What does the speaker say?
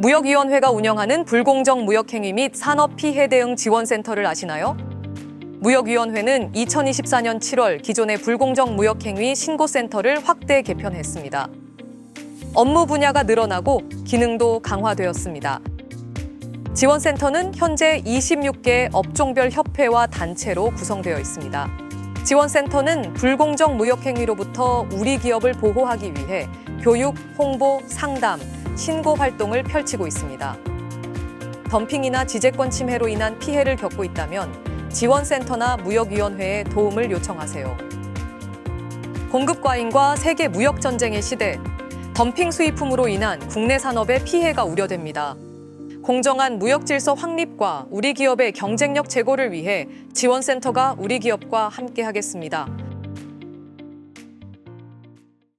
무역위원회가 운영하는 불공정 무역행위 및 산업 피해 대응 지원센터를 아시나요? 무역위원회는 2024년 7월 기존의 불공정 무역행위 신고센터를 확대 개편했습니다. 업무 분야가 늘어나고 기능도 강화되었습니다. 지원센터는 현재 26개 업종별 협회와 단체로 구성되어 있습니다. 지원센터는 불공정 무역행위로부터 우리 기업을 보호하기 위해 교육, 홍보, 상담, 신고 활동을 펼치고 있습니다. 덤핑이나 지재권 침해로 인한 피해를 겪고 있다면 지원센터나 무역위원회에 도움을 요청하세요. 공급 과잉과 세계 무역 전쟁의 시대, 덤핑 수입품으로 인한 국내 산업의 피해가 우려됩니다. 공정한 무역 질서 확립과 우리 기업의 경쟁력 제고를 위해 지원센터가 우리 기업과 함께 하겠습니다.